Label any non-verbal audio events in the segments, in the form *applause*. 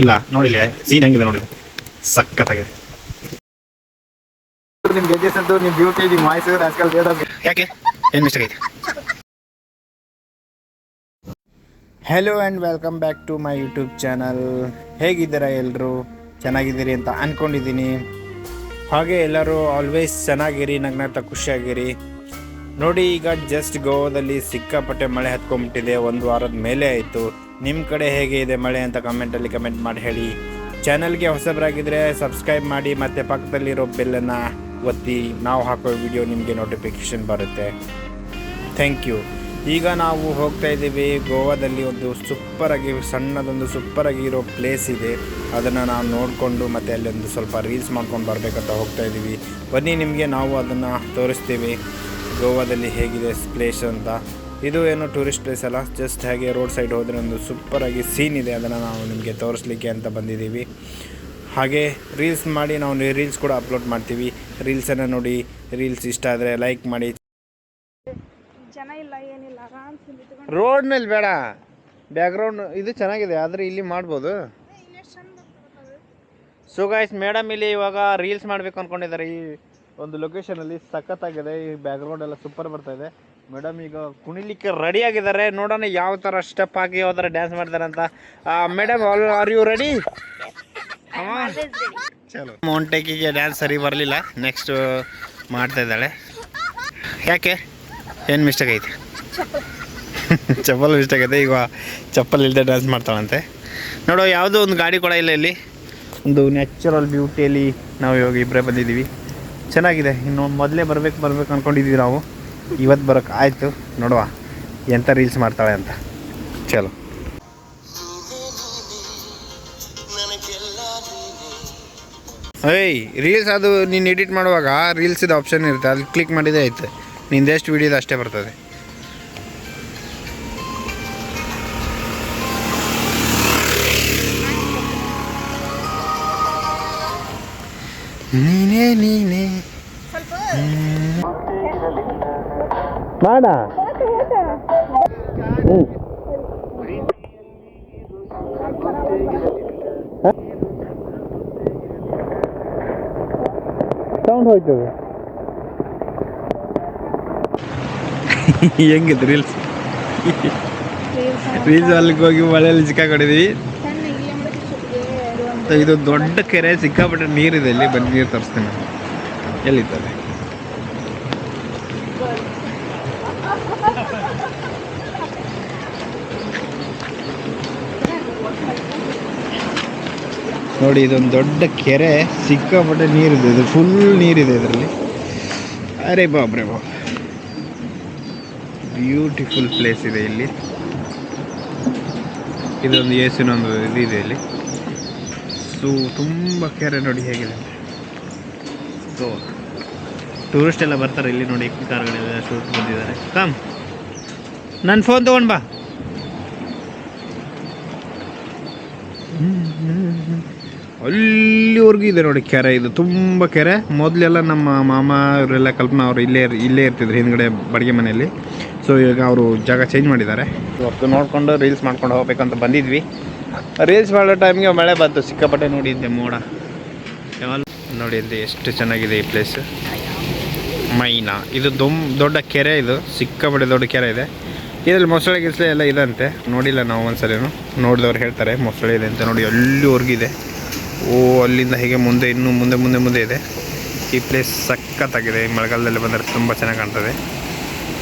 ಇಲ್ಲ ನೋಡಿಲ್ಲ ಸೀನ್ ಹೆಂಗಿದೆ ನೋಡಿ ಸಖತ್ತಾಗಿದೆ. ನಿಮ್ ನಿಮ್ ಬ್ಯೂಟಿ ನಿಮ್ ವಾಯ್ಸ್ ರಾಜಕಾಲ ಯಾಕೆ? ಏನ್ ಮಿಸ್ಟೇಕ್ ಐತೆ? Hello and welcome back to my YouTube channel ಹೇಗಿದ್ದೀರಾ ಎಲ್ಲರೂ ಚೆನ್ನಾಗಿದ್ದೀರಿ ಅಂತ ಅಂದ್ಕೊಂಡಿದ್ದೀನಿ ಹಾಗೆ ಎಲ್ಲರೂ ಆಲ್ವೇಸ್ ಚೆನ್ನಾಗಿರಿ ನಗ್ನ ಖುಷಿಯಾಗಿರಿ. ನೋಡಿ ಈಗ ಜಸ್ಟ್ ಗೋವಾದಲ್ಲಿ ಸಿಕ್ಕಾಪಟ್ಟೆ ಮಳೆ ಹತ್ಕೊಂಡ್ಬಿಟ್ಟಿದೆ. ಒಂದು ವಾರದ ಮೇಲೆ ಆಯಿತು. ನಿಮ್ಮ ಕಡೆ ಹೇಗೆ ಇದೆ ಮಳೆ ಅಂತ ಕಮೆಂಟಲ್ಲಿ ಕಮೆಂಟ್ ಮಾಡಿ ಹೇಳಿ. ಚಾನಲ್ಗೆ ಹೊಸಬರಾಗಿದ್ದರೆ ಸಬ್ಸ್ಕ್ರೈಬ್ ಮಾಡಿ, ಮತ್ತು ಪಕ್ಕದಲ್ಲಿರೋ ಬೆಲ್ಲನ್ನು ಒತ್ತಿ. ನಾವು ಹಾಕೋ ವಿಡಿಯೋ ನಿಮಗೆ ನೋಟಿಫಿಕೇಷನ್ ಬರುತ್ತೆ. ಥ್ಯಾಂಕ್ ಯು ಈಗ ನಾವು ಹೋಗ್ತಾ ಇದ್ದೀವಿ. ಗೋವಾದಲ್ಲಿ ಒಂದು ಸೂಪರಾಗಿ, ಸಣ್ಣದೊಂದು ಸೂಪರಾಗಿ ಇರೋ ಪ್ಲೇಸ್ ಇದೆ. ಅದನ್ನು ನಾವು ನೋಡಿಕೊಂಡು ಮತ್ತು ಅಲ್ಲಿ ಒಂದು ಸ್ವಲ್ಪ ರೀಲ್ಸ್ ಮಾಡ್ಕೊಂಡು ಬರಬೇಕಂತ ಹೋಗ್ತಾ ಇದ್ದೀವಿ. ಬನ್ನಿ, ನಿಮಗೆ ನಾವು ಅದನ್ನು ತೋರಿಸ್ತೀವಿ. ಗೋವಾದಲ್ಲಿ ಹೇಗಿದೆ ಪ್ಲೇಸ್ ಅಂತ. ಇದು ಏನು ಟೂರಿಸ್ಟ್ ಪ್ಲೇಸ್ ಅಲ್ಲ ಜಸ್ಟ್ ಹಾಗೆ ರೋಡ್ ಸೈಡ್ ಹೋದರೆ ಒಂದು ಸೂಪರಾಗಿ ಆಗಿ ಸೀನ್ ಇದೆ ಅದನ್ನು ನಾವು ನಿಮಗೆ ತೋರಿಸ್ಲಿಕ್ಕೆ ಅಂತ ಬಂದಿದ್ದೀವಿ. ಹಾಗೆ ರೀಲ್ಸ್ ಮಾಡಿ ನಾವು ರೀಲ್ಸ್ ಕೂಡ ಅಪ್ಲೋಡ್ ಮಾಡ್ತೀವಿ. ರೀಲ್ಸನ್ನು ನೋಡಿ ರೀಲ್ಸ್ ಇಷ್ಟ ಆದರೆ ಲೈಕ್ ಮಾಡಿ. ಜನ ಇಲ್ಲ ಏನಿಲ್ಲ ಬೇಡ. ಬ್ಯಾಕ್ಗ್ರೌಂಡ್ ಇದು ಚೆನ್ನಾಗಿದೆ ಆದರೆ ಇಲ್ಲಿ ಮಾಡ್ಬೋದು. ಸೊ ಗಾಯ್ಸ್ ಮೇಡಮ್ ಇಲ್ಲಿ ಇವಾಗ ರೀಲ್ಸ್ ಮಾಡಬೇಕು ಅಂದ್ಕೊಂಡಿದ್ದಾರೆ ಈ ಒಂದು ಲೊಕೇಶನಲ್ಲಿ ಸಖತ್ತಾಗಿದೆ ಈ ಬ್ಯಾಕ್ಗ್ರೌಂಡ್ ಎಲ್ಲ ಸೂಪರ್ ಬರ್ತಾ ಇದೆ. ಮೇಡಮ್ ಈಗ ಕುಣಿಲಿಕ್ಕೆ ರೆಡಿ ಆಗಿದ್ದಾರೆ. ನೋಡೋಣ ಯಾವ ಥರ ಸ್ಟೆಪ್ ಹಾಕಿ ಯಾವ ಥರ ಡ್ಯಾನ್ಸ್ ಮಾಡ್ತಾರೆ ಅಂತ. ಮೇಡಮ್ ಆರ್ ಯು ರೆಡಿ ಚಲೋ. ಮೌಂಟೇಕಿಗೆ ಡ್ಯಾನ್ಸ್ ಸರಿ ಬರಲಿಲ್ಲ. ನೆಕ್ಸ್ಟ್ ಮಾಡ್ತಾ ಇದ್ದಾಳೆ. ಯಾಕೆ? ಏನು ಮಿಸ್ಟೇಕ್ ಐತೆ? *laughs* ಚಪ್ಪಲ್ ಮಿಸ್ಟೇಕ್ ಐತೆ. ಈಗ ಚಪ್ಪಲ್ ಇಲ್ಲದೆ ಡ್ಯಾನ್ಸ್ ಮಾಡ್ತಾಳಂತೆ. ನೋಡೋ ಯಾವುದೋ ಒಂದು ಗಾಡಿ ಕೂಡ ಇಲ್ಲ ಇಲ್ಲಿ. ಒಂದು ನ್ಯಾಚುರಲ್ ಬ್ಯೂಟಿಯಲ್ಲಿ ನಾವು ಇವಾಗ ಇಬ್ಬರೇ ಬಂದಿದ್ದೀವಿ. ಚೆನ್ನಾಗಿದೆ. ಇನ್ನು ಮೊದಲೇ ಬರಬೇಕು ಬರಬೇಕು ಅಂದ್ಕೊಂಡಿದ್ದೀವಿ ನಾವು. ಇವತ್ತು ಬರೋಕೆ ಆಯಿತು ನೋಡುವ ಎಂಥ ರೀಲ್ಸ್ ಮಾಡ್ತಾಳೆ ಅಂತ. ಚಲೋ. ಏಯ್ ರೀಲ್ಸ್ ಅದು ನೀನು ಎಡಿಟ್ ಮಾಡುವಾಗ ರೀಲ್ಸಿದ ಆಪ್ಷನ್ ಇರುತ್ತೆ ಅಲ್ಲಿ ಕ್ಲಿಕ್ ಮಾಡಿದೆ ಆಯ್ತು. ನಿಂದೆಷ್ಟು ವಿಡಿಯೋದು ಅಷ್ಟೇ ಬರ್ತದೆ. ನೀನೇ ನೀನೇ. ಮಾಡ. ಸೌಂಡ್ ಹೋಯ್ತದೆ *laughs* ಹೆಂಗಿತ್ತು ರೀಲ್ಸ್ ರೀಲ್ಸ್ ಅಲ್ಲಿಗೆ ಹೋಗಿ ಮಳೆಯಲ್ಲಿ ಸಿಕ್ಕಾಕೊಂಡಿದ್ವಿ. ಇದು ದೊಡ್ಡ ಕೆರೆ ಸಿಕ್ಕಾಪಟ್ಟೆ ನೀರಿದೆ ಇಲ್ಲಿ ಬಂದು ನೀರು ತರಿಸ್ತೇನೆ ಎಲ್ಲಿದ್ದಾರೆ? ನೋಡಿ, ಇದೊಂದು ದೊಡ್ಡ ಕೆರೆ. ಸಿಕ್ಕಾಪಟ್ಟೆ ನೀರಿದೆ. ಇದು ಫುಲ್ ನೀರಿದೆ ಇದರಲ್ಲಿ. ಅರೆ ಬಾಬ್ರೆ ಬಾಬ್ ಬ್ಯೂಟಿಫುಲ್ ಪ್ಲೇಸ್ ಇದೆ ಇಲ್ಲಿ. ಇದೊಂದು ಏಸಿನ ಒಂದು ಇದು ಇದೆ ಇಲ್ಲಿ. ಸೊ ತುಂಬ ಕೆರೆ ನೋಡಿ ಹೇಗಿದೆ. ಸೊ ಟೂರಿಸ್ಟ್ ಎಲ್ಲ ಬರ್ತಾರೆ ಇಲ್ಲಿ ನೋಡಿ. ಕಾರ್ಗಳೆಲ್ಲ ಶೂಟ್ ಬಂದಿದ್ದಾರೆ. ಕಮ್ ನನ್ನ ಫೋನ್ ತೊಗೊಂಡು ಬಾ. ಅಲ್ಲಿವರೆಗೂ ಇದೆ ನೋಡಿ ಕೆರೆ, ಇದು ತುಂಬ ಕೆರೆ. ಮೊದಲೆಲ್ಲ ನಮ್ಮ ಮಾಮ ಅವರೆಲ್ಲ ಕಲ್ಪನಾ ಅವರು ಇಲ್ಲೇ ಇಲ್ಲೇ ಇರ್ತಿದ್ರು ಹಿಂದ್ಗಡೆ ಬಾಡಿಗೆ ಮನೆಯಲ್ಲಿ. ಸೊ ಇವಾಗ ಅವರು ಜಾಗ ಚೇಂಜ್ ಮಾಡಿದ್ದಾರೆ. ಇವತ್ತು ನೋಡಿಕೊಂಡು ರೀಲ್ಸ್ ಮಾಡ್ಕೊಂಡು ಹೋಗ್ಬೇಕಂತ ಬಂದಿದ್ವಿ. ರೀಲ್ಸ್ ಮಾಡೋ ಟೈಮ್ಗೆ ಮಳೆ ಬಂತು, ಸಿಕ್ಕಾಪಟ್ಟೆ ನೋಡಿದ್ದೆ ಮೋಡ. ನೋಡಿ ಇಲ್ಲಿ ಎಷ್ಟು ಚೆನ್ನಾಗಿದೆ ಈ ಪ್ಲೇಸ್ ಮೈನಾ. ಇದು ದೊಮ್, ದೊಡ್ಡ ಕೆರೆ ಇದು. ಸಿಕ್ಕಾಪಟ್ಟೆ ದೊಡ್ಡ ಕೆರೆ ಇದೆ. ಇದರಲ್ಲಿ ಮೊಸಳೆ ಗಿಸಳೆ ಎಲ್ಲ ಇದಂತೆ. ನೋಡಿಲ್ಲ ನಾವು ಒಂದ್ಸಲೇನು ನೋಡಿದವ್ರು ಹೇಳ್ತಾರೆ ಮೊಸಳೆ ಇದೆ ಅಂತ ನೋಡಿ ಅಲ್ಲಿವರೆಗಿದೆ ಓ, ಅಲ್ಲಿಂದ ಹೀಗೆ ಮುಂದೆ, ಇನ್ನೂ ಮುಂದೆ ಮುಂದೆ ಮುಂದೆ ಇದೆ. ಈ ಪ್ಲೇಸ್ ಸಖತ್ತಾಗಿದೆ. ಈ ಮಳೆಗಾಲದಲ್ಲಿ ಬಂದರೆ ತುಂಬ ಚೆನ್ನಾಗಿ ಕಾಣ್ತದೆ.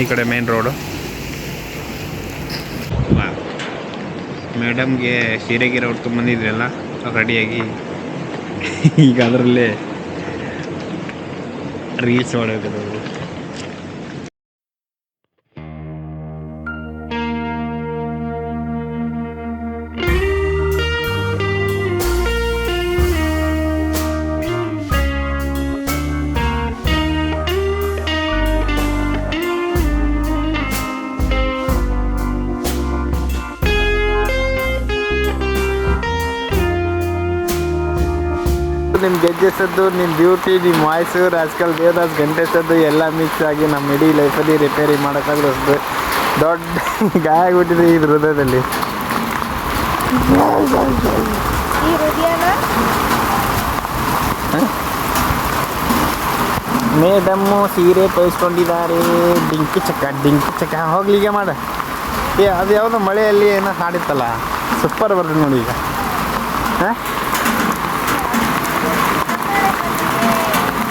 ಈ ಕಡೆ ಮೇನ್ ರೋಡು ಮೇಡಮ್ಗೆ ಸೀರೆಗೀರೆ ಉಟ್ಕೊಂಡು ಬಂದಿದ್ರಲ್ಲ ರೆಡಿಯಾಗಿ *laughs* ಈಗ ಅದರಲ್ಲೇ ರೀಲ್ಸ್ ಮಾಡಬೇಕು ನಿಮ್ಮ ಗೆಜ್ಜೆಸದ್ದು ನಿಮ್ಮ ಬ್ಯೂಟಿ ನಿಮ್ಮ ವಾಯ್ಸು ರಾಜ್ಕಲ್ ದೇವದಾಸ್ ಗಂಟೆಸದ್ದು ಎಲ್ಲ ಮಿಕ್ಸ್ ಆಗಿ ನಮ್ಮ ಇಡೀ ಲೈಫಲ್ಲಿ ರಿಪೇರಿ ಮಾಡೋಕ್ಕಾಗಲ್ಲ ಹೊಸದು ದೊಡ್ಡ *laughs* ಗಾಯ ಆಗಿಬಿಟ್ಟಿದೆ ಈ ಹೃದಯದಲ್ಲಿ. ಮೇಡಮ್ಮು ಸೀರೆ ತೋರಿಸ್ಕೊಂಡಿದ್ದಾರೆ ಡಿಂಕಿ ಚಕ್ಕ ಡಿಂಕಿ ಚಕ್ಕ ಹೋಗ್ಲಿಗೆ ಮಾಡ. ಏ ಅದು ಯಾವುದೋ ಮಳೆಯಲ್ಲಿ ಏನೋ ಹಾಡಿತ್ತಲ್ಲ. ಸೂಪರ್ ಬರ್ತದೆ ನೋಡಿ ಈಗ. ಹಾಂ?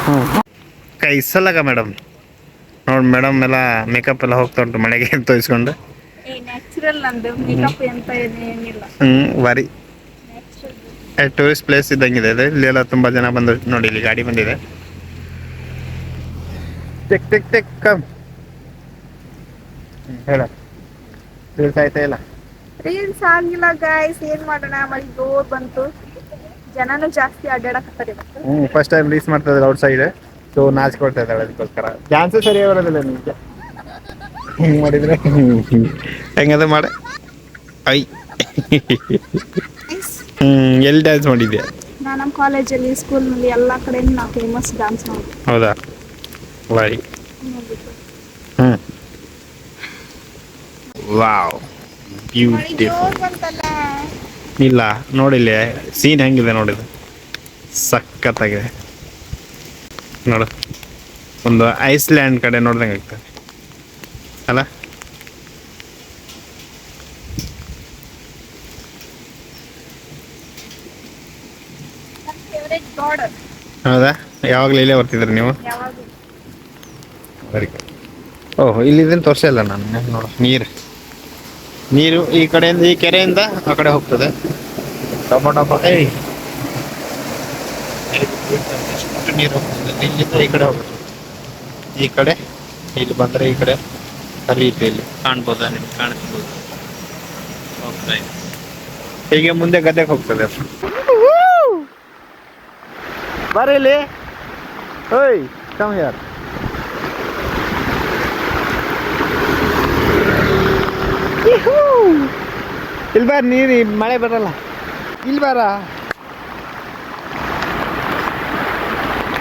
ಹ್ಞೂ ಇಸಲ್ಲಕ ಮೇಡಮ್. ನೋಡಿ ಮೇಡಮ್ ಎಲ್ಲ ಮೇಕಪ್ ಎಲ್ಲ ಹೋಗ್ತಾ ಉಂಟು ಮನೆಗೆ ತೋರಿಸ್ಕೊಂಡು. ಹ್ಞೂ ಬಾರಿ ಟೂರಿಸ್ಟ್ ಪ್ಲೇಸ್ ಇದ್ದಂಗಿದೆ. ಇದು ಇಲ್ಲೆಲ್ಲ ತುಂಬ ಜನ ಬಂದು ನೋಡಿ ಇಲ್ಲಿ ಗಾಡಿ ಬಂದಿದೆ. ಟೆಕ್ ಟೆಕ್ ಟೆಕ್ ಕಮ್ ಹೇಳ. ರೀಲ್ಸ್ ಆಯ್ತಾ ಇಲ್ಲ. ರೀಲ್ಸ್ ಆಗಿಲ್ಲ ಗಾಯ್ಸ್ ಏನ್ ಮಾಡೋಣ? ಮಳಿ ಜೋರ್ ಬಂತು. ಜನನು ಜಾಸ್ತಿ ಅಡ್ಡಾಡಕತ್ತಾರೆ ಇವತ್ತು ಹ್ಞೂ ಫಸ್ಟ್ ಟೈಮ್ ರೀಲ್ಸ್ ಮಾಡ್ತಾ ಇದ್ದಾರೆ ಔಟ್ ಸೈಡ್ ಸೊ ನಾಚ್ಕೊಳ್ತಾ ಇದ್ದಾಳೆ ಅದಕ್ಕೋಸ್ಕರ. ಡ್ಯಾನ್ಸ್ ಸರಿ ಬರೋದಿಲ್ಲ ನಿಮಗೆ? ಹಿಂಗೆ ಮಾಡಿದ್ರೆ? ಹೆಂಗದ ಮಾಡ? ಐ. ಹ್ಮ್ ಎಲ್ಲಿ ಡ್ಯಾನ್ಸ್ ಮಾಡಿದ್ದೆ ನಾ ನಮ್ಮ ಕಾಲೇಜಲ್ಲಿ ಸ್ಕೂಲ್ನಲ್ಲಿ ಎಲ್ಲ ಕಡೆ ನಾ ಫೇಮಸ್ ಡ್ಯಾನ್ಸ್ ಮಾಡ್ತೀವಿ ಹೌದಾ? ವೈ ಹ್ಮ್. ವಾವ್ ಬ್ಯೂಟಿಫುಲ್ ಬಂತಲ್ಲ ಇಲ್ಲ ನೋಡಿಲ್ಲ ಸೀನ್ ಹೆಂಗಿದೆ ನೋಡಿದು? ಸಖತ್ತಾಗಿದೆ. ನೋಡು ಒಂದು ಐಸ್ಲ್ಯಾಂಡ್ ಕಡೆ ನೋಡ್ದಂಗೆ ಆಗ್ತದೆ. ಅಲ್ಲ? ಹೌದಾ? ಯಾವಾಗಲೂ ಇಲ್ಲೇ ಬರ್ತಿದ್ರಿ ನೀವು? ಓಹ್ ಇಲ್ಲಿ ಇದನ್ನು ಇಲ್ಲ ನಾನು. ನೋಡು ನೀರು. ನೀರು ಈ ಕಡೆಯಿಂದ ಈ ಕೆರೆಯಿಂದ ಆ ಕಡೆ ಹೋಗ್ತದೆ. ಟೊಮೊಟೊ ಎಷ್ಟು ನೀರು ಹೋಗ್ತದೆ. ಇಲ್ಲಿಂದ ಈ ಕಡೆ ಹೋಗ್ತದೆ. ಈ ಕಡೆ ಇಲ್ಲಿ ಬಂದ್ರೆ ಈ ಕಡೆ. ಹರಿಯುತ್ತೆ ಇಲ್ಲಿ. ಕಾಣ್ಬೋದಾ ನಿಮ್ಗೆ? ಕಾಣಿಸ್ಬೋದು. ಹೋಗ್ತಾ ಇದೆ ಹೀಗೆ ಮುಂದೆ ಗದ್ದೆಗೆ ಹೋಗ್ತದೆ. ಬರೀ ಬರ್ರಿ ಇಲ್ಲಿ ಓಯ್ ಕಮ್ ಯಾರ್ ಇಲ್ಲಿ ಬಾರ ನೀರು ಮಳೆ ಬರಲ್ಲ. ಇಲ್ಲಿ ಬಾರ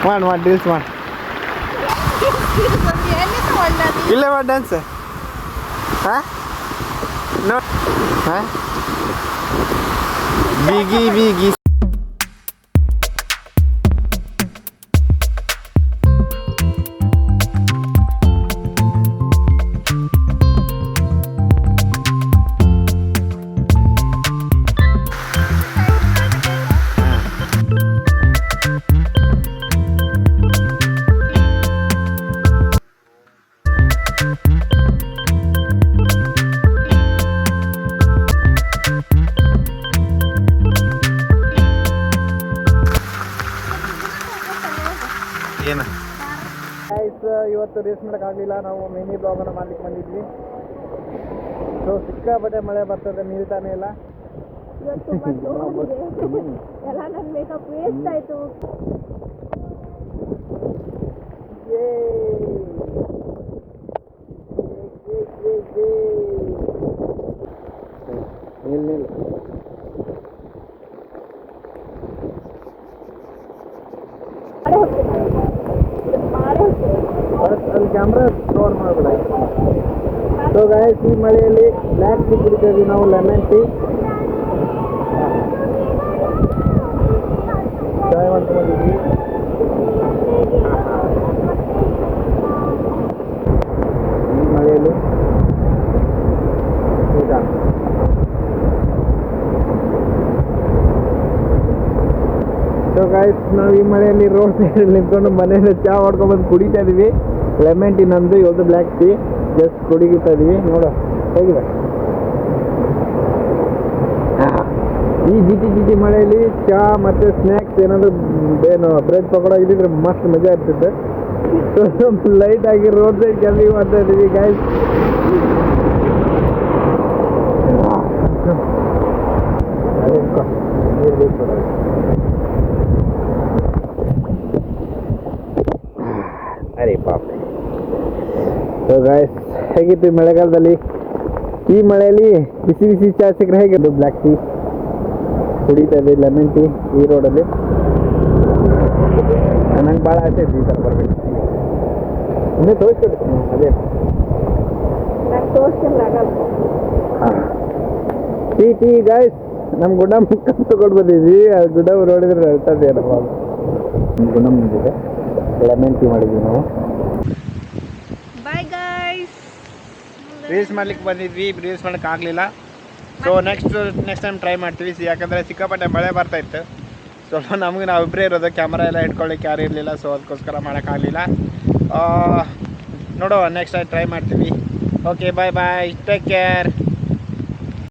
ಮಾಡಿ ಮಾಡಿ ರೀಲ್ಸ್ ಮಾಡಿ. ಇಲ್ಲೇ ಮಾಡಿ ಡ್ಯಾನ್ಸ್ ಹಾಂ? ನೋ ಹಾಂ? ಬಿಗಿ ಬಿಗಿ. ಗೈಸ್ ಇವತ್ತು ರೇಸ್ ಮಾಡೋಕ್ಕಾಗಲಿಲ್ಲ ನಾವು ಮಿನಿ ಬ್ಲಾಗನ್ನು ಮಾಡ್ಲಿಕ್ಕೆ ಬಂದಿದ್ವಿ ಸೊ ಸಿಕ್ಕಾಪಟ್ಟೆ ಮಳೆ ಬರ್ತದೆ ನಿಲ್ತಾನೆ ಇಲ್ಲ ಇವತ್ತು ತುಂಬಾ ಜೋರಿದೆ. ಎಲ್ಲ ನನ್ನ ಮೇಕಪ್ ವೇಸ್ಟ್ ಆಯ್ತು ನಿಲ್ ನಿಲ್ ಅಲ್ಲಿ ಕ್ಯಾಮ್ರಾ ಸ್ಟೋರ್ ಮಾಡಬೇಡ. ಸೊ ಗಾಯಸ್ ಈ ಮಳೆಯಲ್ಲಿ ಬ್ಲ್ಯಾಕ್ ಟೀ ಕುಡಿತಾ ನಾವು ಲೆಮನ್ ಟೀ ಚಾಯ್ ಮಾಡ್ಕೊಂಡಿದ್ವಿ ಈ ಮಳೆಯಲ್ಲಿ ಊಟ ಸೊ ನಾವು ಈ ಮಳೆಯಲ್ಲಿ ರೋಡ್ ಸೈಡ್ ನಿಂತ್ಕೊಂಡು ಮನೆಯಲ್ಲಿ ಚಾ ಮಾಡ್ಕೊಂಡ್ಬಂದು ಕುಡಿತಾ ಇದೀವಿ. ಲೆಮನ್ ಟೀ ನಂದು ಇವತ್ತು ಬ್ಲ್ಯಾಕ್ ಟೀ ಜಸ್ಟ್ ಕುಡಿಗಿತಾ ಇದೀವಿ ನೋಡು, ಹೇಗಿದೆ? ಈ ಜಿಟಿ ಜಿಟಿ ಮಳೆಯಲ್ಲಿ ಚಾ ಮತ್ತೆ ಸ್ನ್ಯಾಕ್ಸ್ ಏನಾದ್ರು ಏನು ಬ್ರೆಡ್ ಪಕೋಡ ಇದ್ದಿದ್ರೆ ಮಸ್ತ್ ಮಜಾ ಇರ್ತಿತ್ತು ಲೈಟ್ ಆಗಿ ರೋಡ್ ಸೈಡ್ ಕೆಲಸ ಮಾಡ್ತಾ ಗಾಯ್ಸ್ ನೀರು ಬೇಕು ಕೊಡೋದು. ಅರೆ ಪಾಪ ಸೊ ಗಾಯ್ಸ್ ಹೇಗಿತ್ತು ಈ ಮಳೆಗಾಲದಲ್ಲಿ? ಈ ಮಳೆಯಲ್ಲಿ ಬಿಸಿ ಬಿಸಿ ಚಾ ಸಿಕ್ಕರೆ ಹೇಗಿದ್ದು ಬ್ಲ್ಯಾಕ್ ಟೀ ಕುಡಿತಾ ಇದೆ ಲೆಮನ್ ಟೀ ಈ ರೋಡಲ್ಲಿ ನಂಗೆ ಭಾಳ ಆಸೆ ಇತ್ತು ಈ ಥರ ಬರಬೇಕು. ಇನ್ನೂ ತೋರಿಸ್ಕೊಡ್ತೀನಿ ಅದೇ. ತೋರಿಸಿಲ್ಲ ಆಗಲ್ಲ. ಟೀ ಟೀ ಗಾಯ್ಸ್ ನಮ್ಮ ಗುಂಡಮ್ಮ ತಗೊಂಡು ಬಂದಿದ್ವಿ. ಆ ಗುಡ್ಡ ನೋಡಿದ್ರೆ ಅಳ್ತದೆ ನಮ್ಮ ಗುಂಡಮ್ಮ ಬಂದಿದೆ. ಲೆಮನ್ ಟೀ ಮಾಡಿದ್ವಿ ನಾವು. ಗೈಸ್ ರೀಲ್ಸ್ ಮಾಡ್ಲಿಕ್ಕೆ ಬಂದಿದ್ವಿ ರೀಲ್ಸ್ ಮಾಡಕ್ಕೆ ಆಗಲಿಲ್ಲ. So next next time try ಮಾಡ್ತೀವಿ. ಯಾಕಂದ್ರೆ ಯಾಕಂದರೆ ಸಿಕ್ಕಾಪಟ್ಟೆ ಮಳೆ ಬರ್ತಾ ಇತ್ತು. ಸ್ವಲ್ಪ ನಮಗೆ ನಾವು ಇಬ್ಬರೇ ಇರೋದು ಕ್ಯಾಮ್ರಾ ಎಲ್ಲ ಇಟ್ಕೊಳ್ಳಿಕ್ಕೆ ಯಾರು ಇರಲಿಲ್ಲ ಸೊ ಅದಕ್ಕೋಸ್ಕರ ಮಾಡೋಕ್ಕಾಗಲಿಲ್ಲ ನೋಡೋ ನೆಕ್ಸ್ಟ್ ಟೈಮ್ ಟ್ರೈ ಮಾಡ್ತೀವಿ. Okay bye bye take care